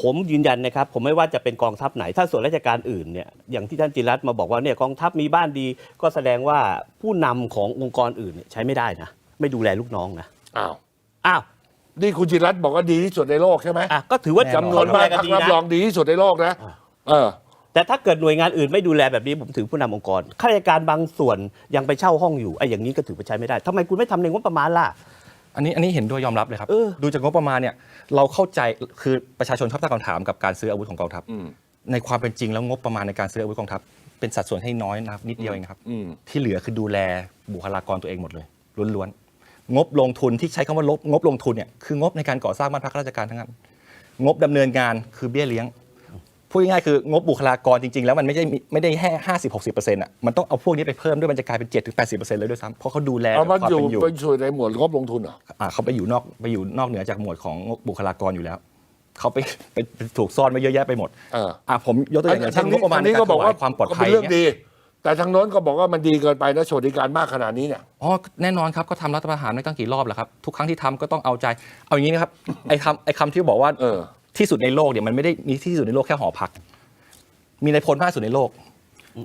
ผมยืนยันนะครับ ผมไม่ว่าจะเป็นกองทัพไหน ถ้าส่วนราชการอื่นเนี่ยอย่างที่ท่านจิรัตน์มาบอกว่าเนี่ยกองทัพมีบ้านดี ก็แสดงว่าผู้นำขององค์กรอื่นเนี่ยใช้ไม่ได้นะ ไม่ดูแลลูกน้องนะอ้าวอ้าวนี่คุณจิรัตน์บอกว่าดีที่สุดในโลกใช่ไหมอะก็ถือว่าจำนวนเขดูมาแลกกันพักดีรับนะรองดีที่สุดในโลกนะอ่าเออแต่ถ้าเกิดหน่วยงานอื่นไม่ดูแลแบบนี้ผมถือผู้นำองค์กรข้าราชการบางส่วนยังไปเช่าห้องอยู่ไอ้อย่างนี้ก็ถือว่าใช้ไม่ได้ทำไมคุณไม่ทำในงบประมาณล่ะ อันนี้อันนี้เห็นด้วยยอมรับเลยครับ เออ ดูจากงบประมาณเนี่ยเราเข้าใจคือประชาชนชอบตั้งคำถามกับการซื้ออาวุธของกองทัพ อืมในความเป็นจริงแล้วงบประมาณในการซื้ออาวุธกองทัพ เป็นสัดส่วนให้น้อยนะครับนิดเดียวเองนะครับ อืม ที่เหลือคือดูแลบุคลากรตัวเองหมดเลยล้วนๆงบลงทุนที่ใช้คำว่าลบงบลงทุนเนี่ยคืองบในการก่อสร้างบ้านพักข้าราชการทั้งนั้น งบดำเนินงานคือเบี้ยเลี้ยง พูดง่ายๆคืองบบุคลากรจริง ๆ แล้วมันไม่ใช่ไม่ได้แค่ห้าสิบหกสิบเปอร์เซ็นต์อะมันต้องเอาพวกนี้ไปเพิ่มด้วยมันจะกลายเป็นเจ็ดถึงแปดสิบเปอร์เซ็นต์เลยด้วยซ้ำเพราะเขาดูแลเอามันความอยู่เป็นอยู่เป็นส่วนในหมวดงบลงทุนเหรออ่าเขาไปอยู่นอกไปอยู่นอกเหนือจากหมวดของบุคลากรอยู่แล้วเขาไปไปไปถูกซ่อนไว้เยอะแยะไปหมดเอออ่าผมยกตัวอย่างอย่างเช่นงบประมาณทางในนี้การก็ถบอกวาว่ายความปลอดก็ภัเป็ยนเรื่องเนี่ย ดี แต่ทางโน้นก็บอกว่ามันดีเกินไปนะสวัสดิการมากขนาดนี้เนี่ย อ๋อแน่นอนครับก็ทำรัฐประหารไม่ตั้งกี่รอบแล้วครับ ทุกครั้งที่ทำก็ต้องเอาใจ เอาอย่างนี้นะครับ ไอ้คำไอ้คำที่บอกว่าเออ ที่สุดในโลกเนี่ยมันไม่ได้มีที่สุดในโลกแค่หอพัก มีในพลมากที่สุดในโลก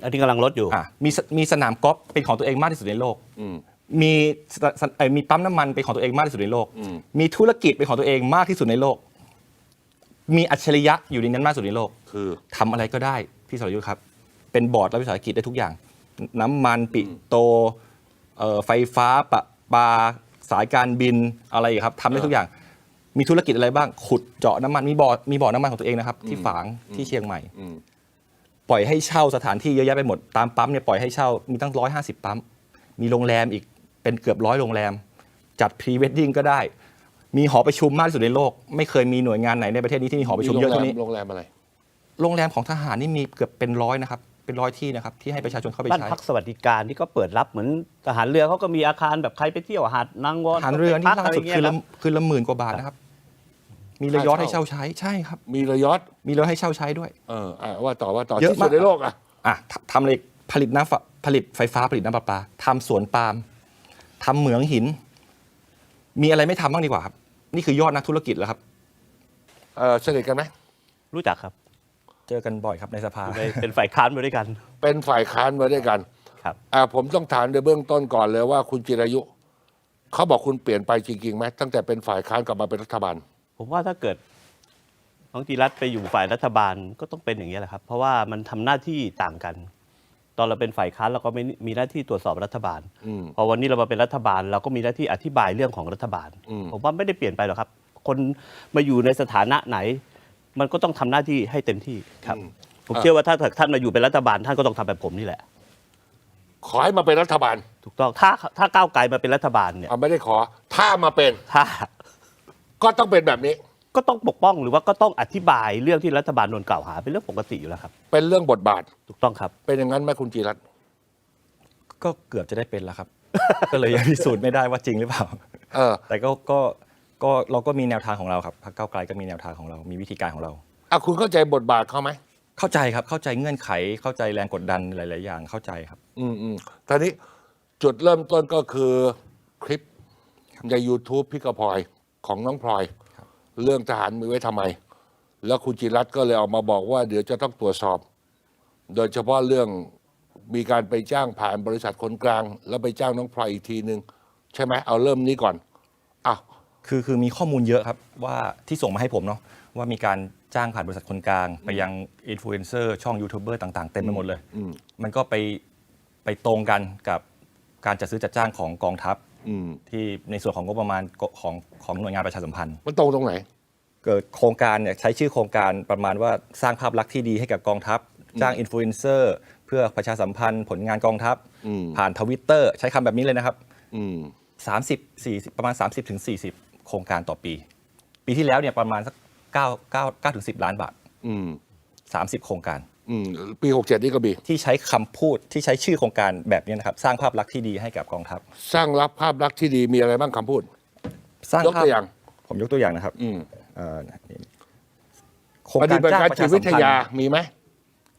อันนี้กำลังลดอยู่ อ่ามีสมีสนามกอล์ฟเป็นของตัวเองมากที่สุดในโลกอืมมีสสเอ่อมีปั๊มน้ำมันเป็นของตัวเองมากที่สุดในโลกอืมมีธุรกิจเป็นของตัวเองมากที่สุดในโลก มีอัจฉริยะอยู่ในนั้นมากที่สุดในโลก คือทำอะไรก็ได้ พี่สรยุทธ์ครับ เป็นบอร์ดรัฐวิสาหกิจได้ทุกอย่าง น้ำมันปิโตรเอ่อไฟฟ้าปะปาสายการบินอะไรอีกครับทำได้ทุกอย่าง มีธุรกิจอะไรบ้าง ขุดเจาะน้ำมันมีบ่อมีบ่อน้ำมันของตัวเองนะครับ ที่ฝางที่เชียงใหม่ อืม ปล่อยให้เช่าสถานที่เยอะแยะไปหมดตามปั๊มเนี่ยปล่อยให้เช่ามีตั้งร้อยห้าสิบปั๊ม มีโรงแรมอีกเป็นเกือบร้อยโรงแรม จัดพรีเวดดิ้งก็ได้ มีหอประชุมมากที่สุดในโลก ไม่เคยมีหน่วยงานไหนในประเทศนี้ที่มีหอประชุมเยอะเท่านี้โรงแรมอะไร โรงแรมของทหารนี่มีเกือบเป็นร้อยนะครับเป็นร้อยที่นะครับที่ให้ประชาชนเข้าไปบ้านใช้ พักสวัสดิการที่ก็เปิดรับเหมือนทหารเรือเขาก็มีอาคารแบบใครไปเที่ยวหาดนางวอนทหารเรือนี่พักล่าอะไรสุดเงี้คืยอคละรับคือละหมื่นกว่าบาทนะครับ มีเรือยอชท์ค่าให้เช่าเช่าใช้ใช่ครับ มีเรือยอชต์มีเรือให้เช่าใช้ด้วย เอออะว่าต่อว่าต่อเยอะที่สุดมาก ในโลกอะอะททำอะไรผลิตน้ำฝผลิตไฟฟ้าผลิตน้ำประปาทำสวนปาล์มทำเหมืองหิน มีอะไรไม่ทำบ้างดีกว่าครับ นี่คือยอดนักธุรกิจแล้วครับ เออสนิทกันไหมรู้จักครับเจอกันบ่อยครับในสภาในเป็นฝ่ายค้านมาด้วยกัน เป็นฝ่ายค้านมาด้วยกันครับ อ่าผมต้องถามในเบื้องต้นก่อนเลยว่าคุณจิรายุเขาบอกคุณเปลี่ยนไปจริงๆไหมตั้งแต่เป็นฝ่ายค้านกลับมาเป็นรัฐบาล ผมว่าถ้าเกิดน้องจีรัตน์ไปอยู่ฝ่ายรัฐบาลก็ต้องเป็นอย่างนี้ยแหละครับ เพราะว่ามันทำหน้าที่ต่างกัน ตอนเราเป็นฝ่ายค้านเราก็ไม่มีหน้าที่ตรวจสอบรัฐบาลอืมพอวันนี้เรามาเป็นรัฐบาล เราก็มีหน้าที่อธิบายเรื่องของรัฐบาลอืมผมว่าไม่ได้เปลี่ยนไปหรอกครับ คนมาอยู่ในสถานะไหน มันก็ต้องทำหน้าที่ให้เต็มที่ครับ ผมเชื่อว่าถ้าท่านมาอยู่เป็นรัฐบาล ท่านก็ต้องทำแบบผมนี่แหละ ขอให้มาเป็นรัฐบาล ถูกต้องถ้าถ้าก้าวไกลมาเป็นรัฐบาลเนี่ยเอาไม่ได้ขอ ถ้ามาเป็นถ้า ก็ต้องเป็นแบบนี้ ก็ต้องปกป้องหรือว่าก็ต้องอธิบายเรื่องที่รัฐบาลโดนกล่าวหาเป็นเรื่องปกติอยู่แล้วครับ เป็นเรื่องบทบาท ถูกต้องครับ เป็นอย่างนั้นไหมคุณจิรัตน์ก็เกือบจะได้เป็นแล้วครับ ก็เลยยังพิสูจน์ไม่ได้ว่าจริงหรือเปล่า เออแต่ก็ก็ก็เราก็มีแนวทางของเราครับพรรคก้าวไกลก็มีแนวทางของเรา มีวิธีการของเรา อะคุณเข้าใจบทบาทเขาไหมเข้าใจครับ เข้าใจเงื่อนไข เข้าใจแรงกดดันหลาย ๆ อย่าง เข้าใจครับ อืมอืมตอนนี้จุดเริ่มต้นก็คือคลิปใน YouTube พี่กระพลอย ของน้องพลอย เรื่องทหารมีไว้ทำไม แล้วคุณจิรัตน์ก็เลยออกมาบอกว่าเดี๋ยวจะต้องตรวจสอบ โดยเฉพาะเรื่องมีการไปจ้างผ่านบริษัทคนกลาง แล้วไปจ้างน้องพลอยอีกทีนึงใช่ไหมเอาเริ่มนี้ก่อนอ้าวคือคือมีข้อมูลเยอะครับว่าที่ส่งมาให้ผมเนาะว่ามีการจ้างผ่านบริษัทคนกลาง ไปยังอินฟลูเอนเซอร์ช่องยูทูบเบอร์ต่างๆ เต็มไปหมดเลย อืม มันก็ไปไปตรงกันกับการจัดซื้อจัดจ้างของกองทัพ อืมที่ในส่วนของงบประมาณของของหน่วยงานประชาสัมพันธ์ มันตรงตรงไหน เกิดโครงการเนี่ยใช้ชื่อโครงการประมาณว่าสร้างภาพลักษณ์ที่ดีให้กับกองทัพ จ้างอินฟลูเอนเซอร์เพื่อประชาสัมพันธ์ผลงานกองทัพ อืม ผ่านทวิตเตอร์ใช้คำแบบนี้เลยนะครับ อืม 30 40 ประมาณ 30ถึง40 โครงการต่อปี ปีที่แล้วเนี่ยประมาณสัก9 9 9ถึง10 ล้านบาท อืม 30 โครงการ อืมปีหกเจ็ดนี่ก็มี ที่ใช้คำพูดที่ใช้ชื่อโครงการแบบนี้นะครับ สร้างภาพลักษณ์ที่ดีให้กับกองทัพ สร้างรับภาพลักษณ์ที่ดีมีอะไรบ้างคำพูด สร้างยกภาพตัวอย่าง ผมยกตัวอย่างนะครับอืมเอ่อนี่โครงปกาฏิรบัติจ้างการประจิชาตสัวิมทพันยาธ์มีไหม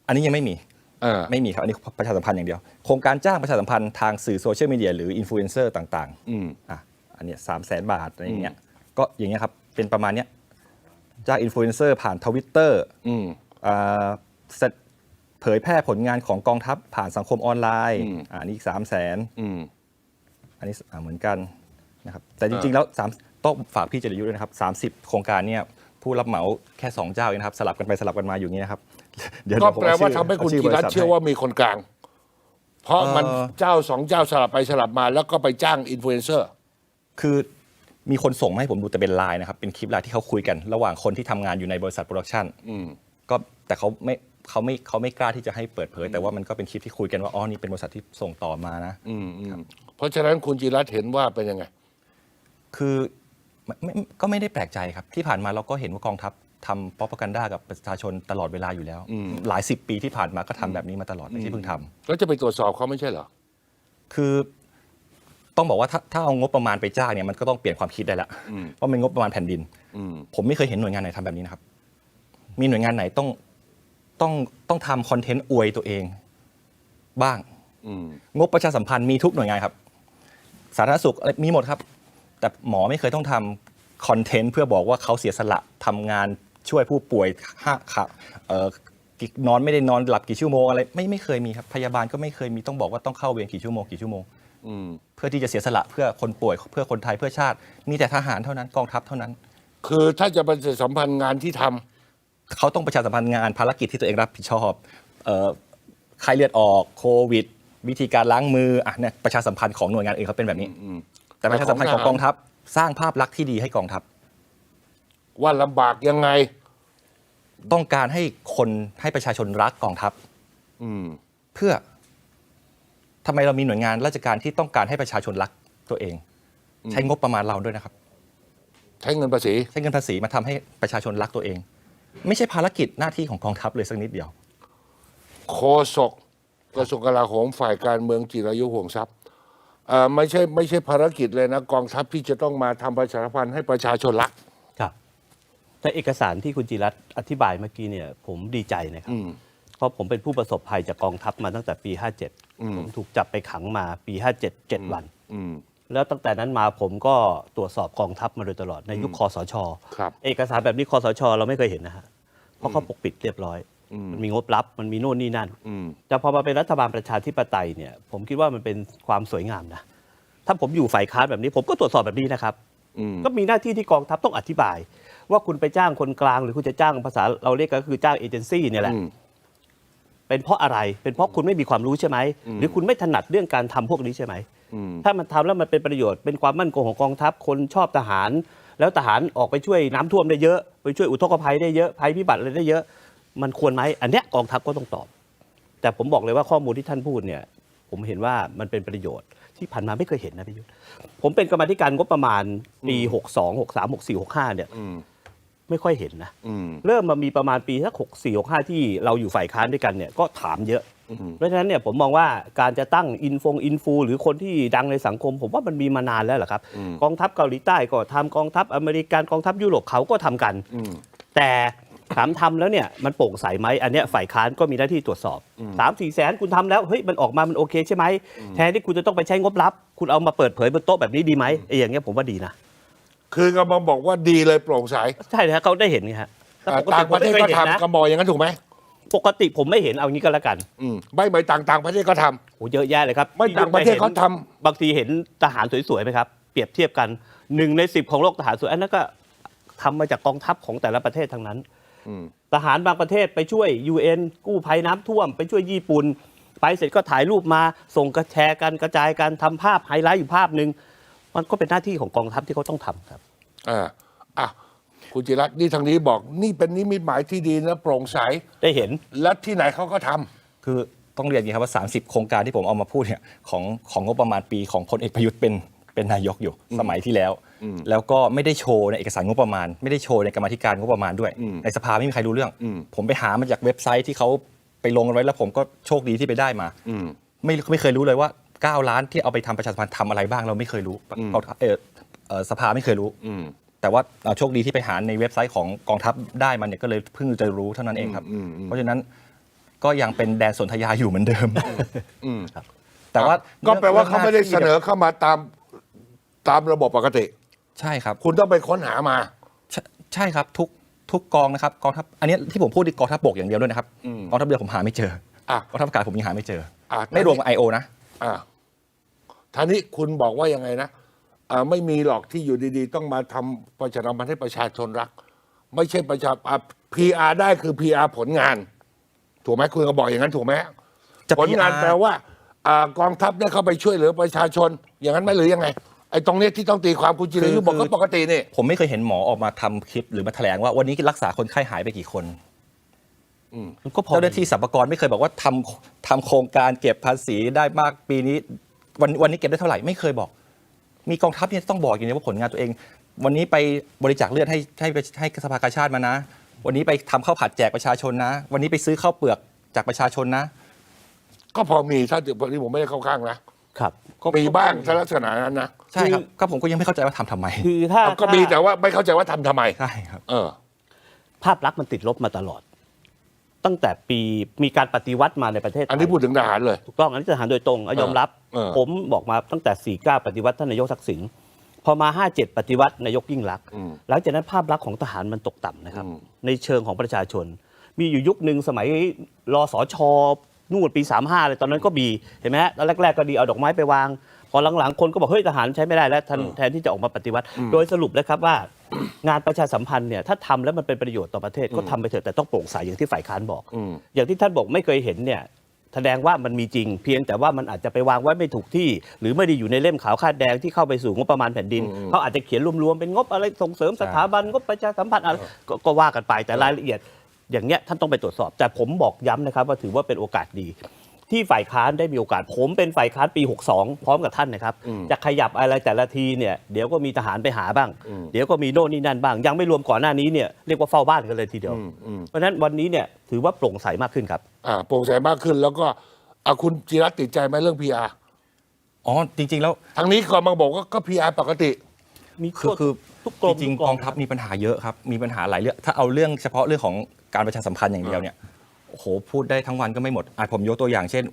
อันนี้ยังไม่มี เออ ไม่มีครับ อันนี้ประชาสัมพันธ์อย่างเดียว โครงการจ้างประชาสัมพันธ์ทางสื่อโซเชียลมีเดียหรืออินฟลูเอนเซอร์ต่างอืม ๆอะอันเนี้สามแสนบาทอะไรอย่างเงี้ยก็อย่างเงี้ยครับ เป็นประมาณเนี้ยจ้างอินฟลูเอนเซอร์ผ่านทวิตเตอร์อืม เผยแพร่ผลงานของกองทัพผ่านสังคมออนไลน์อืมอ่านี่อีกสามแสนอืม อันนี้อ่าเหมือนกันนะครับแต่จริง ๆ แล้วสามต้องฝากพี่เจริญยุทธ์ด้วยนะครับสามสิบโครงการเนี่ยผู้รับเหมาแค่ 2 เจ้าเองนะครับ สลับกันไปสลับกันมาอยู่อย่างนี้นะครับ เดี๋ยวก็ผมแปลเอว่าชื่อทำให้คุณเอชื่อจิรัตบษัทเชื่อว่ามีคนกลาง เพราะมันเอ่อเจ้าสองเจ้าสลับไปสลับมา แล้วก็ไปจ้างอินฟลูเอนเซอร์ คือมีคนส่งมาให้ผมดูแต่เป็นไลน์นะครับ เป็นคลิปไลน์ที่เขาคุยกัน ระหว่างคนที่ทำงานอยู่ในบริษัทโปรดักชันอืมก็แต่เขาไม่ เขาไม่เขาไม่กล้าที่จะให้เปิดเผย แต่ว่ามันก็เป็นคลิปที่คุยกันว่าอ๋อนี่เป็นบริษัทที่ส่งต่อมานะ อืมอืมเพราะฉะนั้นคุณจิรัตเห็นว่าเป็นยังไง คือไม่ไม่ก็ไม่ได้แปลกใจครับ ที่ผ่านมาเราก็เห็นว่ากองทัพทำ p r o p a g a n d a กับประชาชนตลอดเวลาอยู่แล้ว หลายสิบปีที่ผ่านมาก็ทำแบบนี้มาตลอดไม่ใช่เพิ่งทำ แล้วจะไปตรวจสอบเขาไม่ใช่เหรอ คือต้องบอกว่าถ้าถ้าเอางบประมาณไปจ้างเนี่ยมันก็ต้องเปลี่ยนความคิดได้ละอืมเพราะมันงบประมาณแผ่นดิน อืม ผมไม่เคยเห็นหน่วยงานไหนทำแบบนี้นะครับ มีหน่วยงานไหนต้อง ต้องต้องทำคอนเทนต์อวยตัวเอง บ้าง อืม งบประชาสัมพันธ์มีทุกหน่วยงานครับ สาธารณสุขอะไรมีหมดครับ แต่หมอไม่เคยต้องทำคอนเทนต์เพื่อบอกว่าเขาเสียสละทำงานช่วยผู้ป่วยห้าค่ะเอ่อนอนไม่ได้นอนหลับกี่ชั่วโมงอะไรไม่ไม่เคยมีครับพยาบาลก็ไม่เคยมีต้องบอกว่าต้องเข้าเวรกี่ชั่วโมงกี่ชั่วโมง อืม เพื่อที่จะเสียสละเพื่อคนป่วยเพื่อคนไทยเพื่อชาติ มีแต่ทหารเท่านั้นกองทัพเท่านั้น คือถ้าจะประชาสัมพันธ์งานที่ทำ เขาต้องประชาสัมพันธ์งานภารกิจที่ตัวเองรับผิดชอบเอ่อไข้เลือดออกโควิด วิธีการล้างมืออะเนี่ยประชาสัมพันธ์ของหน่วยงานอื่นเขาเป็นแบบนี้อืมแต่ประชาสัมพันธ์ของกองทัพ สร้างภาพลักษณ์ที่ดีให้กองทัพ ว่าลำบากยังไง ต้องการให้คนให้ประชาชนรักกองทัพอืมเพื่อทำไมเรามีหน่วยงานราชการที่ต้องการให้ประชาชนรักตัวเอง ใช้งบประมาณเราด้วยนะครับ ใช้เงินภาษี ใช้เงินภาษีมาทำให้ประชาชนรักตัวเอง ไม่ใช่ภารกิจหน้าที่ของกองทัพเลยสักนิดเดียว โฆษกกระทรวงกลาโหมฝ่ายการเมืองจิรายุห่วงทรัพย์เอ่อไม่ใช่ไม่ใช่ภารกิจเลยนะกองทัพที่จะต้องมาทำประชาสัมพันธ์ให้ประชาชนรัก ครับแต่เอกสารที่คุณจิรัตน์อธิบายเมื่อกี้เนี่ย ผมดีใจนะครับอืมเพราะผมเป็นผู้ประสบภัยจากกองทัพมาตั้งแต่ปีอืม57 ผมถูกจับไปขังมาปี 57 7 วัน อืม แล้วตั้งแต่นั้นมาผมก็ตรวจสอบกองทัพมาโดยตลอดในยุคคอสช ครับ เอกสารแบบนี้คอสช เราไม่เคยเห็นนะฮะเพราะเขาปกปิดเรียบร้อย อืม มันมีงบลับ มันมีโน่นนี่นั่น อืม แต่พอมาเป็นรัฐบาลประชาธิปไตยเนี่ย ผมคิดว่ามันเป็นความสวยงามนะ ถ้าผมอยู่ฝ่ายค้านแบบนี้ ผมก็ตรวจสอบแบบนี้นะครับ อืม ก็มีหน้าที่ที่กองทัพต้องอธิบาย ว่าคุณไปจ้างคนกลาง หรือคุณจะจ้างภาษาเราเรียกก็คือจ้างเอเจนซี่เนี่ยแหละ อืม เป็นเพราะอะไร เป็นเพราะคุณไม่มีความรู้ใช่ไหมอืมหรือคุณไม่ถนัดเรื่องการทำพวกนี้ใช่ไหมอืม ถ้ามันทำแล้วมันเป็นประโยชน์เป็นความมั่นคงของกองทัพคนชอบทหาร แล้วทหารออกไปช่วยน้ำท่วมได้เยอะไปช่วยอุทกภัยได้เยอะภัยพิบัติอะไรได้เยอะ มันควรไหมอันเนี้ยกองทัพก็ต้องตอบ แต่ผมบอกเลยว่าข้อมูลที่ท่านพูดเนี่ย ผมเห็นว่ามันเป็นประโยชน์ ที่ผ่านมาไม่เคยเห็นนะพี่ยุทธผมเป็นกรรมาธิการงบประมาณปี62 63 64 65เนี่ยอืมไม่ค่อยเห็นนะอืมเริ่มมามีประมาณปีสัก64 65ที่เราอยู่ฝ่ายค้านด้วยกันเนี่ยก็ถามเยอะอืม เพราะฉะนั้นเนี่ยผมมองว่าการจะตั้งอินฟงอินฟูหรือคนที่ดังในสังคม ผมว่ามันมีมานานแล้วแหละครับอืมกองทัพเกาหลีใต้ก็ทำกองทัพอเมริกันกองทัพยุโรปเขาก็ทำกันอืมแต่ถามทำแล้วเนี่ยมันโปร่งใสไหมอันเนี้ยฝ่ายค้านก็มีหน้าที่ตรวจสอบสามสี่แสนคุณทำแล้วเฮ้ยมันออกมามันโอเคใช่ไหมแทนที่คุณจะต้องไปใช้งบลับ คุณเอามาเปิดเผยบนโต๊ะแบบนี้ดีไหมไอ้อย่างเงี้ยผมว่าดีนะคือกำลังบอกว่าดีเลยโปร่งใสใช่นะเขาได้เห็นไงฮะแต่อ่าปกติต่างประเทศผมก็ไม่คยห็นนะทำกำบอกอย่างนั้นถูกไหม ปกติผมไม่เห็นเอางี้ก็แล้วกันอืมไม่เหมือนต่างต่างประเทศก็ทำ โหเยอะแยะเลยครับไม่ต่างประเทศเขาทำ บางทีเห็นทหารสวยๆไหมครับ เปรียบเทียบกันหนึ่งในสิบของโลกทหารสวยอันนั้นก็ทำมาจากกองทัพของแต่ละประเทศทั้งนั้น อืม ทหารบางประเทศไปช่วย UN กู้ภัยน้ำท่วม ไปช่วยญี่ปุ่น ไปเสร็จก็ถ่ายรูปมา ส่งกระแชร์กันกระจายกันทำภาพไฮไลท์อยู่ภาพหนึ่งมันก็เป็นหน้าที่ของกองทัพที่เขาต้องทำครับ อ่าอะ คุณจิรัตน์นี่ทางนี้บอก นี่เป็นนิมิตหมายที่ดีนะโปร่งใสได้เห็น และที่ไหนเขาก็ทำคือต้องเรียนอย่างนี้ครับว่า 30 โครงการที่ผมเอามาพูดเนี่ยของของงบประมาณปีของพลเอกประยุทธ์เป็นเป็นนายกอยู่สมัยที่แล้ว แล้วก็ไม่ได้โชว์ในเอกสารงบประมาณ ไม่ได้โชว์ในกรรมาธิการงบประมาณด้วยอืมในสภาไม่มีใครรู้เรื่องอืมผมไปหามาจากเว็บไซต์ที่เขาไปลงกันไว้แล้วผมก็โชคดีที่ไปได้มาอืมไม่ไม่เคยรู้เลยว่า 9 ล้านที่เอาไปทำประชาสัมพันธ์ทำอะไรบ้างเราไม่เคยรู้อืมกองทัพเออเอ่อสภาไม่เคยรู้อืม แต่ว่าเอ่อโชคดีที่ไปหาในเว็บไซต์ของกองทัพได้มันเนี่ยก็เลยเพิ่งจะรู้เท่านั้นเองครับอืมอืมเพราะฉะนั้นก็ยังเป็นแดนสนธยาอยู่เหมือนเดิมอืมแต่ว่าก็แปลว่าเขาไม่ได้เสนรื่อองหน้าที่เข้ามาตามตามระบบปกติ ใช่ครับ คุณต้องไปค้นหามาใช่ใช่ครับทุกทุกกองนะครับกองทัพอันนี้ที่ผมพูดที่กองทัพบกอย่างเดียวด้วยนะครับอืมกองทัพเรือผมหาไม่เจออะกองทัพอากาศผมยังหาไม่เจออะไม่รวมไอโอนะอ่าท่านี้คุณบอกว่ายังไงนะ อ่าไม่มีหรอกที่อยู่ดีๆ ต้องมาทำประชาสัมพันธ์ให้ประชาชนรัก ไม่ใช่ประชาอะ PR ได้คือ PR ผลงาน ถูกไหมคุณก็บอกอย่างนั้นถูกไหมจะผลงาน PR แปลว่าอ่ากองทัพได้เข้าไปช่วยเหลือประชาชน อย่างนั้นไหมหรือยังไงไอ้ตรงเนี้ยที่ต้องตีความคุณจิรยุทธ์บอกก็ปกตินี่ ผมไม่เคยเห็นหมอออกมาทำคลิปหรือมาแถลงว่าวันนี้รักษาคนไข้หายไปกี่คนมันก็พอ เจ้าหน้าที่สรรพากรไม่เคยบอกว่าทำทำโครงการเก็บภาษีได้มากปีนี้ วันวันนี้เก็บได้เท่าไหร่ไม่เคยบอก มีกองทัพเนี่ยต้องบอกอย่างนี้ว่าผลงานตัวเอง วันนี้ไปบริจาคเลือดให้ให้ให้สภากาชาติมานะ วันนี้ไปทำข้าวผัดแจกประชาชนนะ วันนี้ไปซื้อข้าวเปลือกจากประชาชนนะ ก็พอมีถ้าที่ผมไม่ได้เข้าข้างนะครับ มีบ้างถ้าลักษณะนั้นนะใช่ครับก็ผมก็ยังไม่เข้าใจว่าทำทำไมคือถ้าก็มีแต่ว่าไม่เข้าใจว่าทำทำไม ใช่ครับ เออ ภาพลักษณ์มันติดลบมาตลอด ตั้งแต่ปีมีการปฏิวัติมาในประเทศไทยอันนี้พูดถึงทหารเลย ถูกต้องอันนี้ทหารโดยตรงเอายอมรับ เออ ผมบอกมาตั้งแต่ 49 ปฏิวัติท่านนายกทักษิณพอมา 57 ปฏิวัตินายกยิ่งรักษณ์อืม หลังจากนั้นภาพลักษณ์ของทหารมันตกต่ำนะครับ อืม ในเชิงของประชาชน มีอยู่ยุคหนึ่งสมัยรอสอชอนู่นปี 35เลยตอนนั้นก็มีเห็นไหมฮะตอนแรก ๆ ก็ดีเอาดอกไม้ไปวาง พอหลังๆคนก็บอกเฮ้ยทหารใช้ไม่ได้แล้วแทนแทนที่จะออกมาปฏิวัติ โดยสรุปนะครับว่างานประชาสัมพันธ์เนี่ยถ้าทำแล้วมันเป็นประโยชน์ต่อประเทศก็ทำไปเถอะแต่ต้องโปร่งใสอย่างที่ฝ่ายค้านบอกอืมอย่างที่ท่านบอกไม่เคยเห็นเนี่ยแสดงว่ามันมีจริงเพียงแต่ว่ามันอาจจะไปวางไว้ไม่ถูกที่ หรือไม่ได้อยู่ในเล่มขาวคาดแดงที่เข้าไปสู่งบประมาณแผ่นดินอืมเขาอาจจะเขียนรวมๆเป็นงบอะไรส่งเสริมสถาบันงบประชาสัมพันธ์อะไรก็ก็ว่ากันไปแต่รายละเอียด อย่างเนี้ยท่านต้องไปตรวจสอบ แต่ผมบอกย้ำนะครับว่าถือว่าเป็นโอกาสดี ที่ฝ่ายค้านได้มีโอกาส ผมเป็นฝ่ายค้านปี 62 พร้อมกับท่านนะครับอืมจะขยับอะไรแต่ละทีเนี่ยเดี๋ยวก็มีทหารไปหาบ้างอืมเดี๋ยวก็มีโน่นนี่นั่นบ้าง ยังไม่รวมก่อนหน้านี้เนี่ยเรียกว่าเฝ้าบ้านกันเลยทีเดียวอืมอืมเพราะฉะนั้นวันนี้เนี่ยถือว่าโปร่งใสมากขึ้นครับอ่าโปร่งใสมากขึ้นแล้วก็อะคุณจิรัตน์ติดใจไหมเรื่อง PR อ๋อจริง ๆ แล้วทางนี้ก็มาบอกว่าก็ PR ปกติ มีคือทั่วคือทุกกรมจริงทุๆกองทัพมีปัญหาเยอะครับมีปัญหาหลายเรื่องถ้าเอาเรื่องเฉพาะเรื่องของการประชาสัมพันธ์อย่างเดียวเนี่ย โอ้โหพูดได้ทั้งวันก็ไม่หมดอะผมยกตัวอย่างเช่น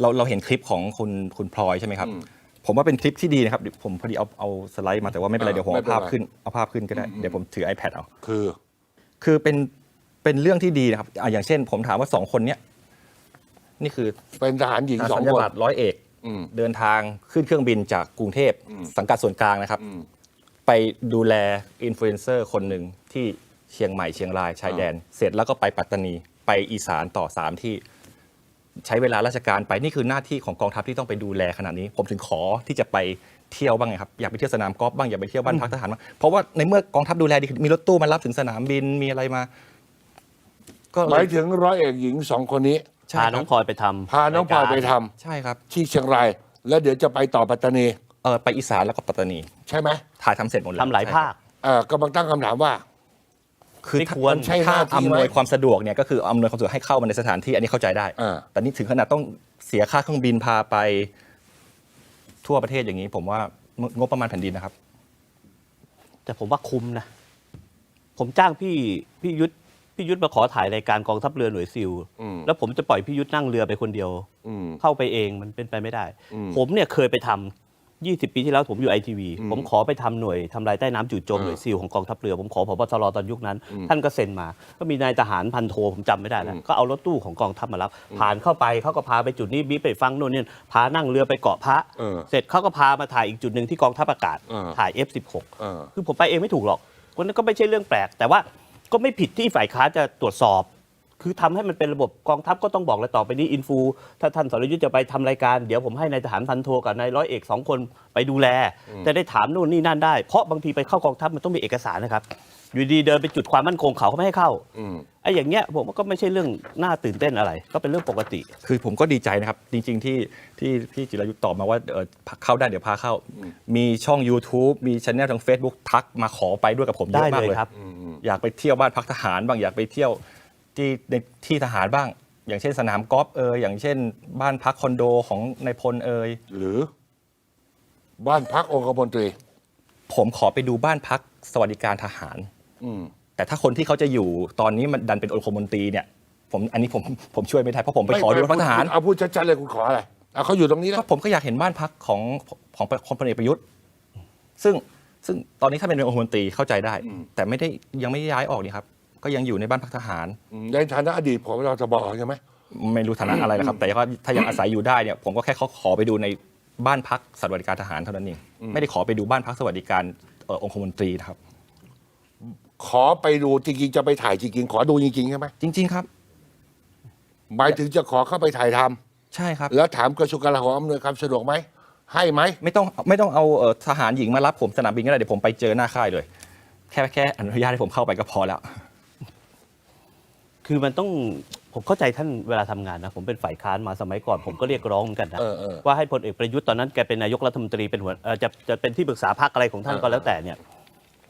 เราเราเห็นคลิปของคุณคุณพลอยใช่ไหมครับอืมผมว่าเป็นคลิปที่ดีนะครับเดี๋ยวผมพอดีเอาเอาสไลด์มาแต่ว่าไม่เป็นไรอ่าเดี๋ยวผมไม่เอาเป็นไรภาพขึ้นเอาภาพขึ้นก็ได้เดี๋ยวผมถือ iPad เอา คือ คือเป็นเป็นเรื่องที่ดีนะครับอะอย่างเช่น ผมถามว่าสองคนเนี้ยนี่คือเป็นทหารหญิงสองสัญญาคนบัตรร้อยเอก อืม เดินทางขึ้นเครื่องบินจากกรุงเทพอืมสังกัดส่วนกลางนะครับ อืม ไปดูแลอินฟลูเอนเซอร์คนหนึ่งที่เชียงใหม่เชียงรายชายแดน เสร็จแล้วก็ไปปัตตานี ไปอีสานต่อสามที่ใช้เวลาราชการไปนี่คือหน้าที่ของกองทัพที่ต้องไปดูแลขนาดนี้ ผมถึงขอที่จะไปเที่ยวบ้างไงครับอยากไปเที่ยวสนามกอล์ฟบ้างอยากไปเที่ยวบ้านพักทหารบ้างเพราะว่าในเมื่อกองทัพดูแลดีมีรถตู้มารับถึงสนามบินมีอะไรมา ก็หเลมายยถึงร้อยเอกหญิงสองคนนี้ ใช่พาคน้รัอบงพลอยไปทำพาน้องพลอยไปทำใช่ครับที่เชียงราย แล้วเดี๋ยวจะไปต่อปัตตานี เออไปอีสานแล้วก็ปัตตานี ใช่ไหมถ่ายทำเสร็จหมดแล้วทำหลายใช่ภาค เอ่อกำลังตั้งคำถามว่า คือไม่ถ้าควร ใช่หถ้าน้าที่ไหมอำนวยความสะดวกเนี่ยก็คืออำนวยความสะดวกให้เข้ามาในสถานที่อันนี้เข้าใจได้ อ่า แต่นี่ถึงขนาดต้องเสียค่าเครื่องบินพาไปทั่วประเทศอย่างนี้ ผมว่างบประมาณแผ่นดินนะครับ แต่ผมว่าคุ้มนะ ผมจ้างพี่พี่ยุทธพี่ยุทธมาขอถ่ายรายการกองทัพเรือหน่วยซิลอืม แล้วผมจะปล่อยพี่ยุทธนั่งเรือไปคนเดียว อืม เข้าไปเองมันเป็นไปไม่ได้ อืม ผมเนี่ยเคยไปทำ 20 ปีที่แล้วผมอยู่ไอทีวีอืมผมขอไปทำหน่วยทำลายใต้น้ำจู่โจมเออหน่วยซิลของกองทัพเรือ ผมขอพบตรตอนยุคนั้นอืมท่านก็เซ็นมา ก็มีนายทหารพันโทผมจำไม่ได้แล้วอืมก็เอารถตู้ของกองทัพมารับ ผ่านเข้าไปเขาก็พาไปจุดนี้บีบไปฟังโน่นนี่พานั่งเรือไปเกาะพระเออเสร็จเขาก็พามาถ่ายอีกจุดหนึ่งที่กองทัพอากาศเออถ่าย F16 เออคือผมไปเองไม่ถูกหรอกคนนั้นก็ไม่ใช่เรื่องแปลก แต่ว่าก็ไม่ผิดที่ฝ่ายค้านจะตรวจสอบ คือทำให้มันเป็นระบบกองทัพก็ต้องบอกเลยต่อไปนี้อินฟูถ้าท่านสรยุทธ์จะไปทำรายการเดี๋ยวผมให้นายทหารพันโทกับนายร้อยเอกสองคนไปดูแลจะได้ถามนู่นนี่นั่นได้ เพราะบางทีไปเข้ากองทัพมันต้องมีเอกสารนะครับ อยู่ดีเดินไปจุดความมั่นคงเขาเขาไม่ให้เข้าอืมไอ้อย่างเงี้ยผมว่าก็ไม่ใช่เรื่องน่าตื่นเต้นอะไร ก็เป็นเรื่องปกติ คือผมก็ดีใจนะครับ จริง ๆ ที่ที่พี่จิรายุทธ์ตอบมาว่าเออเข้าได้เดี๋ยวพาเข้า มีช่อง YouTube มีช anel ทาง Facebook ทักมาขอไปด้วยกับผมเยได้อะมากเลยเลยครับอยากไปเที่ยวบ้านพักทหารบ้างอยากไปเที่ยว ที่ในที่ทหารบ้าง อย่างเช่นสนามกอล์ฟเอยอย่างเช่น บ้านพักคอนโดของนายพลเอยหรือ บ้านพักองคมนตรี ผมขอไปดูบ้านพักสวัสดิการทหาร อืม แต่ถ้าคนที่เขาจะอยู่ตอนนี้มันดันเป็นองคมนตรีเนี่ยผมอันนี้ผมผมช่วยไม่ได้เพราะผมไปขอดูบ้านพักทหาร เอาพูดชัดๆเลยคุณขออะไรเอาเขาอยู่ตรงนี้ก็แล้วผมก็อยากเห็นบ้านพักของของของพลเอกประยุทธ์ ซึ่งซึ่งตอนนี้ถ้าเป็นองคมนตรีเข้าใจได้ แต่ไม่ได้ยังไม่ได้ย้ายออกนี่ครับ ก็ยังอยู่ในบ้านพักทหารอืมในฐานะอดีตผมเราจะบอกใช่ไหมไม่รู้ฐานะอะไรนะครับ แต่ว่าถ้ายังอาศัยอยู่ได้เนี่ยผมก็แค่เขาขอไปดูในบ้านพักสวัสดิการทหารเท่านั้นเองไม่ได้ขอไปดูบ้านพักสวัสดิการเอ่อองคมนตรีนะครับ ขอไปดูจริงๆจะไปถ่ายจริงๆขอดูจริงๆใช่ไหมจริง ๆครับหมายถึงจะขอเข้าไปถ่ายทำใช่ครับ แล้วถามกระทรวงกลาโหมอำนวยความสะดวกไหมให้ไหมไม่ต้องไม่ต้องเอาเอ่อทหารหญิงมารับผมสนามบินก็ได้เดี๋ยวผมไปเจอหน้าค่ายเลย แค่แค่อนุญาตให้ผมเข้าไปก็พอแล้ว คือมันต้องผมเข้าใจท่านเวลาทำงานนะ ผมเป็นฝ่ายค้านมาสมัยก่อนผมก็เรียกร้องเหมือนกันนะเออเออว่าให้พลเอกประยุทธ์ตอนนั้นแกเป็นนายกรัฐมนตรีเป็นหัวเอ่อจะจะเป็นที่ปรึกษาพรรคอะไรของท่านเออก็แล้วแต่เนี่ย